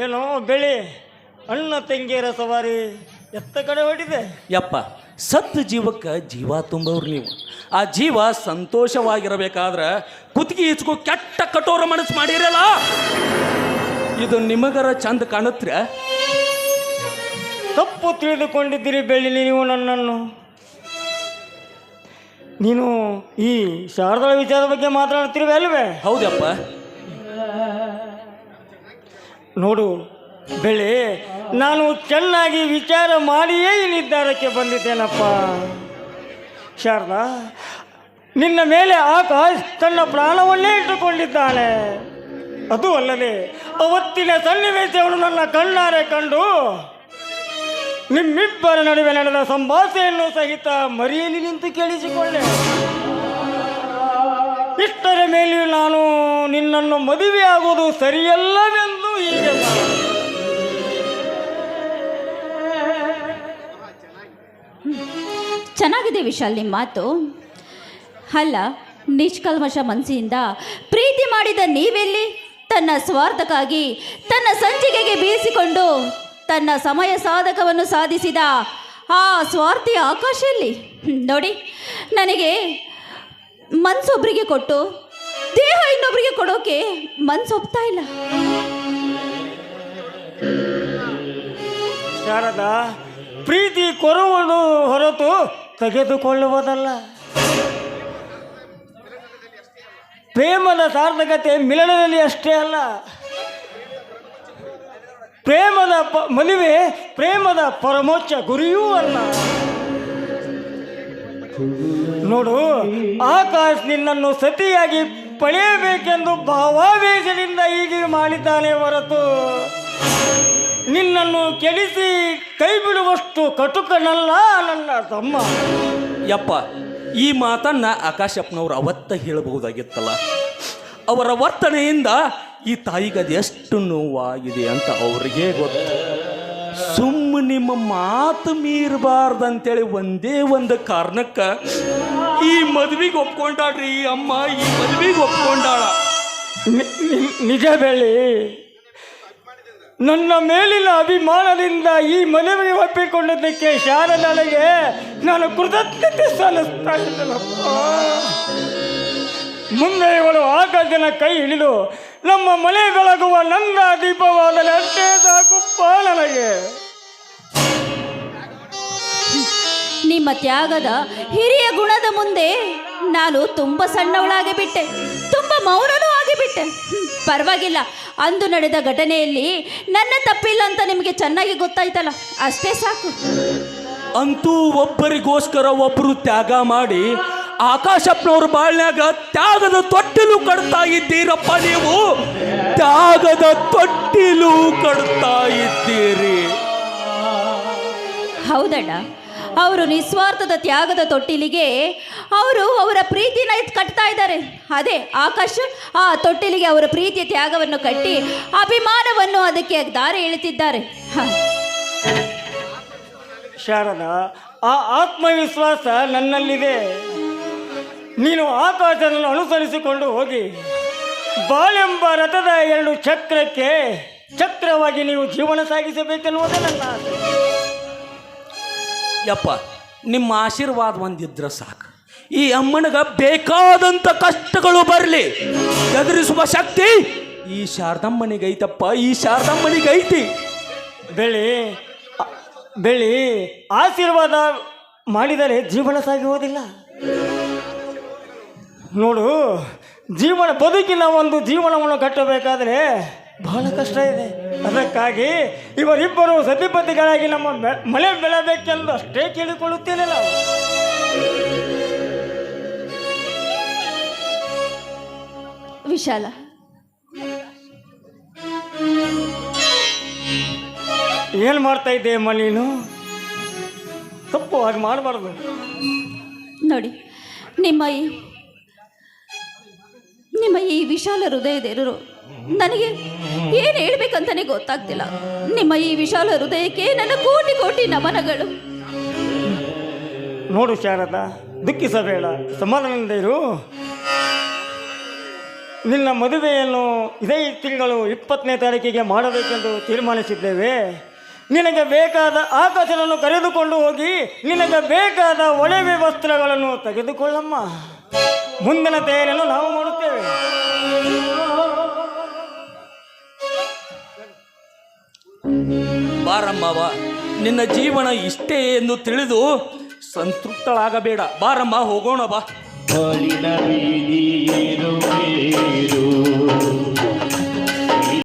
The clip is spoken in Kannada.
ಏನೋ ಬೆಳೆ ಅಣ್ಣ ತಂಗಿಯರ ಸವಾರಿ ಎತ್ತ ಕಡೆ ಹೊಡಿದೆ. ಯಪ್ಪ ಸತ್ ಜೀವಕ್ಕೆ ಜೀವ ತುಂಬವ್ರು ನೀವು. ಆ ಜೀವ ಸಂತೋಷವಾಗಿರಬೇಕಾದ್ರೆ ಕುತ್ತಿಗೆ ಈಚ್ಕೋ ಕೆಟ್ಟ ಕಠೋರ ಮನಸ್ಸು ಮಾಡಿರಲ್ಲ? ಇದು ನಿಮಗರ ಚಂದ ಕಾಣತ್ರ ತಪ್ಪು ತಿಳಿದುಕೊಂಡಿದ್ದೀರಿ ಬೆಳ್ಳಿ ನೀವು ನನ್ನನ್ನು. ನೀನು ಈ ಶಾರದಳ ವಿಚಾರದ ಬಗ್ಗೆ ಮಾತನಾಡ್ತಿರುವೆ ಅಲ್ವೇ? ಹೌದಪ್ಪ. ನೋಡು ಬೆಳೆ, ನಾನು ಚೆನ್ನಾಗಿ ವಿಚಾರ ಮಾಡಿಯೇ ಈ ನಿರ್ಧಾರಕ್ಕೆ ಬಂದಿದ್ದೇನಪ್ಪ. ಶಾರದಾ, ನಿನ್ನ ಮೇಲೆ ಆಕಾಶ್ ತನ್ನ ಪ್ರಾಣವನ್ನೇ ಇಟ್ಟುಕೊಂಡಿದ್ದಾನೆ. ಅದು ಅಲ್ಲದೆ ಅವತ್ತಿನ ಸನ್ನಿವೇಶವನ್ನು ನನ್ನ ಕಣ್ಣಾರೆ ಕಂಡು ನಿಮ್ಮಿಬ್ಬರ ನಡುವೆ ನಡೆದ ಸಂಭಾಷಣೆಯನ್ನು ಸಹಿತ ಮರೆಯಲಿ ನಿಂತು ಕೇಳಿಸಿಕೊಂಡೆ ಇಷ್ಟರ ಮೇಲೆಯೂ ನಾನು ನಿನ್ನನ್ನು ಮದುವೆಯಾಗುವುದು ಸರಿಯಲ್ಲವೆಂದು ಚೆನ್ನಾಗಿದೆ ವಿಶಾಲ್ ನಿಮ್ಮ ಮಾತು. ಅಲ್ಲ, ನಿಷ್ಕಲ್ಮಶ ಮನಸ್ಸಿಂದ ಪ್ರೀತಿ ಮಾಡಿದ ನೀವೆಲ್ಲಿ? ತನ್ನ ಸ್ವಾರ್ಥಕ್ಕಾಗಿ, ತನ್ನ ಸಂಚಿಕೆಗೆ ಬೀಸಿಕೊಂಡು ತನ್ನ ಸಮಯ ಸಾಧಕವನ್ನು ಸಾಧಿಸಿದ ಆ ಸ್ವಾರ್ಥಿ ಆಕಾಶ ಎಲ್ಲಿ? ನೋಡಿ, ನನಗೆ ಮನಸ್ಸೊಬ್ಬರಿಗೆ ಕೊಟ್ಟು, ದೇಹ ಇನ್ನೊಬ್ಬರಿಗೆ ಕೊಡೋಕೆ ಮನಸ್ಸೊಪ್ತಾ ಇಲ್ಲ. ಶಾರದಾ ಪ್ರೀತಿ ಕೊರವನ್ನು ಹೊರತು ತೆಗೆದುಕೊಳ್ಳುವುದಲ್ಲ. ಪ್ರೇಮದ ಸಾರ್ಥಕತೆ ಮಿಲನದಲ್ಲಿ ಅಷ್ಟೇ ಅಲ್ಲ. ಪ್ರೇಮದ ಪ, ಮದುವೆ ಪ್ರೇಮದ ಪರಮೋಚ್ಚ ಗುರಿಯೂ ಅಲ್ಲ. ನೋಡು, ಆಕಾಶ್ ನಿನ್ನನ್ನು ಸತಿಯಾಗಿ ಪಡೆಯಬೇಕೆಂದು ಭಾವಾವೇಶದಿಂದ ಹೀಗೆ ಮಾಡಿದ್ದಾನೆ ಹೊರತು. ನಿನ್ನನ್ನು ಕೆಡಿಸಿ ಕೈ ಬಿಡುವಷ್ಟು ಕಟುಕನಲ್ಲ ನನ್ನ ತಮ್ಮ. ಯಪ್ಪ ಈ ಮಾತನ್ನ ಆಕಾಶಪ್ಪನವರು ಅವತ್ತ ಹೇಳಬಹುದಾಗಿತ್ತಲ್ಲ. ಅವರ ವರ್ತನೆಯಿಂದ ಈ ತಾಯಿಗೆ ಅದೆಷ್ಟು ಎಷ್ಟು ನೋವಾಗಿದೆ ಅಂತ ಅವ್ರಿಗೆ ಗೊತ್ತು. ಸುಮ್ಮ ನಿಮ್ಮ ಮಾತು ಮೀರಬಾರ್ದಂತೇಳಿ ಒಂದೇ ಒಂದು ಕಾರಣಕ್ಕೆ ಈ ಮದ್ವಿಗೆ ಒಪ್ಕೊಂಡಾಳ್ರಿ ಈ ಅಮ್ಮ ಈ ಮದ್ವಿಗೆ ಒಪ್ಕೊಂಡಾಳ. ನಿಜ ಬೆಳಿ ನನ್ನ ಮೇಲಿನ ಅಭಿಮಾನದಿಂದ ಈ ಮದುವೆಗೆ ಒಪ್ಪಿಕೊಂಡಿದ್ದಕ್ಕೆ ಶಾರದಾಳಿಗೆ ನಾನು ಕೃತಜ್ಞತೆ ಸಲ್ಲಿಸ್ತಾ ಇದ್ದೇನಪ್ಪ. ಮುಂದೆ ಇವಳು ಆಕಾಶನ ಕೈ ಹಿಡಿದು ನಮ್ಮ ಮನೆ ಬೆಳಗುವ ನಂದ ದೀಪವಾದರೆ ಅಷ್ಟೇ ಸಾಕುಪ್ಪ ನನಗೆ. ನಿಮ್ಮ ತ್ಯಾಗದ ಹಿರಿಯ ಗುಣದ ಮುಂದೆ ನಾನು ತುಂಬ ಸಣ್ಣವಳಾಗಿ ಬಿಟ್ಟೆ ತುಂಬ ಮೌನನೂ ಆಗಿಬಿಟ್ಟೆ ಹ್ಮ್, ಪರವಾಗಿಲ್ಲ ಅಂದು ನಡೆದ ಘಟನೆಯಲ್ಲಿ ನನ್ನ ತಪ್ಪಿಲ್ಲ ಅಂತ ನಿಮಗೆ ಚೆನ್ನಾಗಿ ಗೊತ್ತಾಯ್ತಲ್ಲ ಅಷ್ಟೇ ಸಾಕು. ಅಂತೂ ಒಬ್ಬರಿಗೋಸ್ಕರ ಒಬ್ಬರು ತ್ಯಾಗ ಮಾಡಿ ಆಕಾಶಪ್ಪನವ್ರ ಬಾಳ್ನಾಗ ತ್ಯಾಗದ ತೊಟ್ಟಿಲು ಕಡ್ತಾ ಇದ್ದೀರಪ್ಪ ನೀವು. ತ್ಯಾಗದ ತೊಟ್ಟಿಲು ಕಡ್ತಾ ಇದ್ದೀರಿ. ಹೌದಣ್ಣ ಅವರು ನಿಸ್ವಾರ್ಥದ ತ್ಯಾಗದ ತೊಟ್ಟಿಲಿಗೆ ಅವರು ಅವರ ಪ್ರೀತಿನ ಕಟ್ತಾ ಇದ್ದಾರೆ. ಅದೇ, ಆಕಾಶ ಆ ತೊಟ್ಟಿಲಿಗೆ ಅವರ ಪ್ರೀತಿಯ ತ್ಯಾಗವನ್ನು ಕಟ್ಟಿ ಅಭಿಮಾನವನ್ನು ಅದಕ್ಕೆ ದಾರಿ ಎಳಿತಿದ್ದಾರೆ. ಶಾರದ, ಆ ಆತ್ಮವಿಶ್ವಾಸ ನನ್ನಲ್ಲಿದೆ. ನೀನು ಆಕಾಶವನ್ನು ಅನುಸರಿಸಿಕೊಂಡು ಹೋಗಿ, ಬಾಳೆಂಬ ರಥದ ಎರಡು ಚಕ್ರಕ್ಕೆ ಚಕ್ರವಾಗಿ ನೀವು ಜೀವನ ಸಾಗಿಸಬೇಕೆನ್ನುವುದೇ ನನ್ನ ಆಸೆ. ಯಪ್ಪ, ನಿಮ್ಮ ಆಶೀರ್ವಾದ ಒಂದಿದ್ರೆ ಸಾಕು. ಈ ಅಮ್ಮನಿಗೆ ಬೇಕಾದಂಥ ಕಷ್ಟಗಳು ಬರಲಿ. ಎದುರಿಸುವ ಶಕ್ತಿ ಈ ಶಾರದಮ್ಮನಿಗೈತಪ್ಪ ಈ ಶಾರದಮ್ಮನಿಗೈತಿ ಬೆಳಿ ಅ- ಬೆಳಿ ಆಶೀರ್ವಾದ ಮಾಡಿದರೆ ಜೀವನ ಸಾಗುವುದಿಲ್ಲ ನೋಡು, ಜೀವನ ಬದುಕಿನ ಒಂದು ಜೀವನವನ್ನು ಕಟ್ಟಬೇಕಾದರೆ ಬಹಳ ಕಷ್ಟ ಇದೆ. ಅದಕ್ಕಾಗಿ ಇವರಿಬ್ಬರು ಸತಿಪತಿಗಳಾಗಿ ನಮ್ಮ ಮಳೆ ಬೆಳಬೇಕೆಂದು ಅಷ್ಟೇ ಕೇಳಿಕೊಳ್ಳುತ್ತೇನೆ ನಾವು. ವಿಶಾಲ. ಏನು ಮಾಡ್ತಾ ಇದ್ದೆ ಅಮ್ಮ ನೀನು? ತಪ್ಪು ಹಾಗೆ ಮಾಡಬಾರ್ದು. ನೋಡಿ ನಿಮ್ಮ ಈ ನಿಮ್ಮ ಈ ವಿಶಾಲ ಹೃದಯದ ನನಗೆ ಏನು ಹೇಳ್ಬೇಕಂತಾನೆ ಗೊತ್ತಾಗ್ತಿಲ್ಲ. ನಿಮ್ಮ ಈ ವಿಶಾಲ ಹೃದಯಕ್ಕೆ ನನ್ನ ಕೋಟಿ ಕೋಟಿ ನಮನಗಳು. ನೋಡು ಶಾರದ ದುಃಖಿಸಬೇಡ ಸಮಾಧಾನದಿಂದ ಇರು. ನಿನ್ನ ಮದುವೆಯನ್ನು ಇದೇ ತಿಂಗಳು ಇಪ್ಪತ್ತನೇ ತಾರೀಕಿಗೆ ಮಾಡಬೇಕೆಂದು ತೀರ್ಮಾನಿಸಿದ್ದೇವೆ. ನಿನಗೆ ಬೇಕಾದ ಆಕಾಶನನ್ನು ಕರೆದುಕೊಂಡು ಹೋಗಿ ನಿನಗೆ ಬೇಕಾದ ಒಳವೆ ವಸ್ತ್ರಗಳನ್ನು ತೆಗೆದುಕೊಳ್ಳಮ್ಮ. ಮುಂದಿನ ತಯಾರಿಯನ್ನು ನಾವು ಮಾಡುತ್ತೇವೆ. ಬಾರಮ್ಮವ ನಿನ್ನ ಜೀವನ ಇಷ್ಟೇ ಎಂದು ತಿಳಿದು ಸಂತೃಪ್ತಳಾಗಬೇಡ. ಬಾರಮ್ಮ ಹೋಗೋಣ ಬಾ.